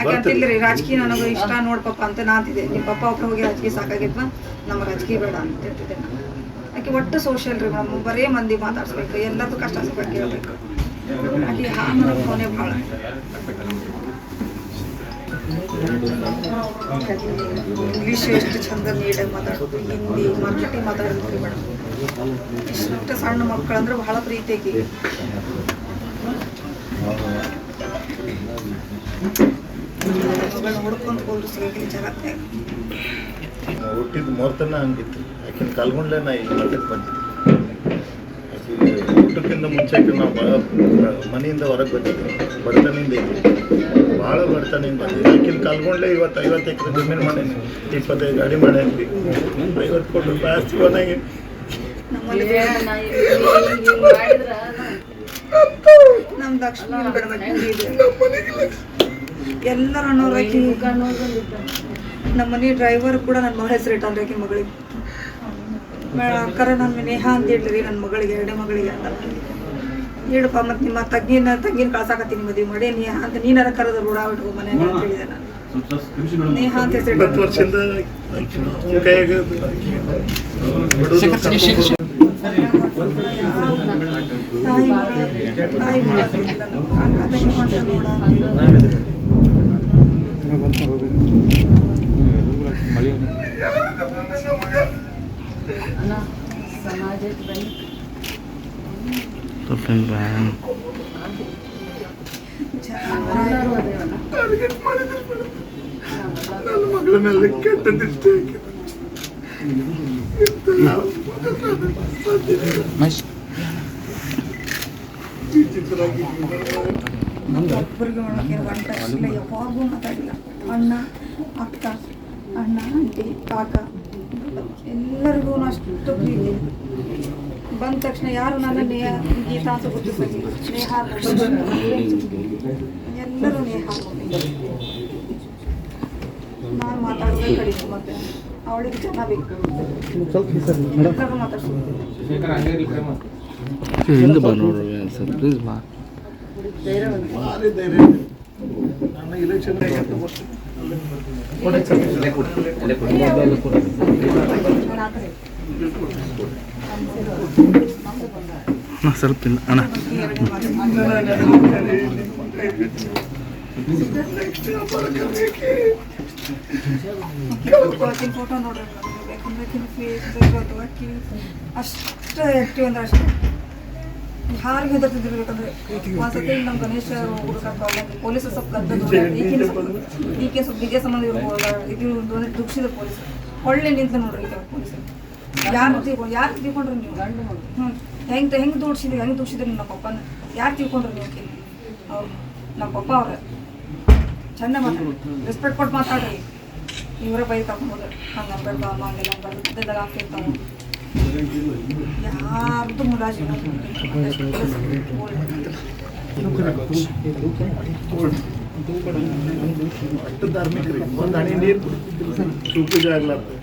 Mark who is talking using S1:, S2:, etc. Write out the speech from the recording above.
S1: ಆಕೆ ಅಂತಿಲ್ರಿ ರಾಜಕೀಯ ನನಗೆ ಇಷ್ಟ ನೋಡ್ ಪಪ್ಪ ಅಂತ ನಾತಿದೆ ನಿಮ್ಮ ಪಪ್ಪ ಒಬ್ರು ಹೋಗಿ ರಾಜಕೀಯ ಸಾಕಾಗಿದ್ವ? ನಮ್ಮ ರಾಜಕೀಯ ಬೇಡ ಅಂತ ಹೇಳ್ತಿದ್ದೆ ನಾನು. ಆಕೆ ಒಟ್ಟು ಸೋಷಿಯಲ್ ರೀ ಮೇಡಮ್? ಬರೇ ಮಂದಿ ಮಾತಾಡ್ಸ್ಬೇಕು. ಎಲ್ಲದೂ ಕಷ್ಟ ಸುಖ ಕೇಳಬೇಕು. ಆಕೆ ಹಾ ಅನ್ನೋದು ಫೋನೇ ಭಾಳ. ಇಂಗ್ಲೀಷ್ ಎಷ್ಟು ಚಂದ ನೀಡಾಗಿ ಮಾತಾಡೋದು ಹಿಂದಿ ಮರಾಠಿ ಮಾತಾಡೋದು ಮೇಡಮ್. ಇಷ್ಟು ಸಣ್ಣ ಮಕ್ಕಳಂದ್ರೆ ಬಹಳ ಪ್ರೀತಿ ಮಗಳನ್ನ ಹುಡ್ಕೊಂಡು ಜಗತ್ತಾಗ
S2: ಹುಟ್ಟಿದ ಹಂಗಿತ್ತು. ಆಕಿನ ಕಲ್ಗೊಂಡ್ಲೆ ನಾ ಈ ಮಠಕ್ಕೆ ಆಕೆ ಊಟಕ್ಕಿಂತ ಮುಂಚೆ ನಾವು ಭಾಳ ಮನೆಯಿಂದ ಹೊರಗೆ ಬಂದಿದ್ದೆ ಬಡತನಿಂದ ಇದ್ವಿ ಭಾಳ ಬಡತನಿಂದ ಬಂದಿದ್ದೆ ಆಕಿನ ಕಲ್ಗೊಂಡ್ಲೆ ಇವತ್ತು ಐವತ್ತು ಎಕರೆ ಜಮೀನು ಮಾಡೇನಿ. ಇಪ್ಪತ್ತೈದು ಗಾಡಿ ಮಾಡೇನಿ. ಐವತ್ತು ಕೊಟ್ಟು ಜಾಸ್ತಿ ಆಸ್ತಿ
S1: ನಮ್ಮ ದಕ್ಷಿಣ ಎಲ್ಲರ ಅನ್ನೋರಾಕಿ ನಮ್ಮ ಮನೆ ಡ್ರೈವರ್ ಕೂಡ ನನ್ನ ಮಗಳ ಹೆಸರು ಇಟ್ಟಾನ್ರಿ ಆಕಿ ಮಗಳಿಗೆ. ಮೇಡ ಅಕ್ಕರ ನನ್ನ ನೇಹ ಅಂತ ಹೇಳ್ರಿ ನನ್ನ ಮಗಳಿಗೆ ಎರಡೇ ಮಗಳಿಗೆ ಅಂತ. ಹೇಳಪ್ಪ ಮತ್ತು ನಿಮ್ಮ ತಗ್ಗಿನ ತಂಗಿನ ಕಳ್ಸಾಕತ್ತೀನಿ ಮದುವೆ ಮಾಡಿ. ನೇಹ ಅಂತ ನೀನಾರ ಕರೆದ ರೂಢ ಬಿಟ್ಕೊ ಮನೆ ಅಂತ ಹೇಳಿದೆ ನಾನು. ನೇಹ ಅಂತ ಹೆಸರು ತಾಯಿ ತಾಯಿ
S2: ಮಗಳ ಮೇಲೆ ಕೆಟ್ಟ ದೃಷ್ಟಿ
S1: ಒಬ್ಬರಿಗೆ ಒಳಗೆ ಒನ್ ಟಚ್ ಇಲ್ಲ ಯಾವಾಗೂ ಮಾತಾಡಿಲ್ಲ ಅಣ್ಣ ಅಕ್ಕ ಅಣ್ಣ ಆಂಟಿ ಕಾಕ ಎಲ್ಲರಿಗೂ ಅಷ್ಟು ಪ್ರೀತಿ ಬಂದ ತಕ್ಷಣ ಯಾರು ನನ್ನ ನೇಹ ಗೀತಾ ಅಂತ ಗೊತ್ತಿಲ್ಲ ನೇಹ ಅಂತ ಎಲ್ಲರೂ ನೇಹ ನಾನು ಮಾತಾಡೋದೇ ಕಡಿಮೆ ಮತ್ತೆ ಅವಳಿಗೆ ಜನ ಬೇಕು ಎಲ್ಲರೂ ಮಾತಾಡ್ಸ್ಬೇಕು
S3: ಹಿಂದೆ ಬಾ ನೋಡ್ರಿ ಸರ್ ಪ್ಲೀಸ್ ಬಾ
S2: ಭಾರಿ ಧೈರ್ಯ ನನ್ನ ಇಲೆಕ್ಷನ್
S3: ಅಣ್ಣ ಸ್ವಲ್ಪ ಇಲ್ಲ ಅಣ್ಣ
S1: ಫೋಟೋ ನೋಡ್ರಿ ಬೇಕಂದ್ರೆ ಆಕಿನ ಫೇಸ್ ಅಕ್ಕಿ ಅಷ್ಟು ಆ್ಯಕ್ಟಿವ್ ಅಂದ್ರೆ ಅಷ್ಟೇ. ಯಾರಿಗೆ ಹೆದರ್ತಿದ್ದಿರ್ಬೇಕಂದ್ರೆ ಒಂದ್ಸತಿ ನಮ್ಮ ಗಣೇಶ ಹುಡುಗ ಪೊಲೀಸರು ಸ್ವಲ್ಪ ಗದ್ದಲು ಈಗಿನ ಈಕೆ ಸ್ವಲ್ಪ ವಿಜಯ ಸಂಬಂಧ ಇರ್ಬೋದು ಇದು ಅಂದ್ರೆ ದುಃಖಿಸಿದ ಪೊಲೀಸ್. ಒಳ್ಳೆ ನಿಂತ ನೋಡ್ರಿ ಈಗ ಪೊಲೀಸ್. ಯಾರು ತಿಳ್ಕೊಂಡು ಯಾರು ತಿಳ್ಕೊಂಡ್ರಿ ನೀವು? ಹ್ಞೂ ಹೆಂಗೆ ಹೆಂಗೆ ದೂಡ್ಸಿದ್ರಿ ಹೆಂಗೆ ದೂಡ್ಸಿದ್ರಿ ನಮ್ಮ ಪಪ್ಪನ? ಯಾರು ತಿಳ್ಕೊಂಡ್ರಿ ನೀವು ಅವ್ರು ನಮ್ಮ ಪಪ್ಪ ಅವ್ರ. ಚಂದ ಮಾತಾಡಿ ರೆಸ್ಪೆಕ್ಟ್ ಕೊಟ್ಟು ಮಾತಾಡ್ರಿ. ಇವರೇ ಬೈ ತಗೊಂಬೋದು ಹಂಗೆ ಅನ್ಬೇಡ್ದು ಅಮ್ಮ ಹಂಗೆಲ್ಲ ಬರ್ತಿದ್ದೆಲ್ಲ ಆಗ್ತಿರ್ತಾವೆ ಯಾರ್ದು ಮುಲಾಜಿಲ್ಲ
S2: ಅಷ್ಟು ಧಾರ್ಮಿಕ ರೀ ಒಂದು ಹನಿ ನೀರು ಸೂಪಿಗೆ ಆಗ್ಲಾರ್ದು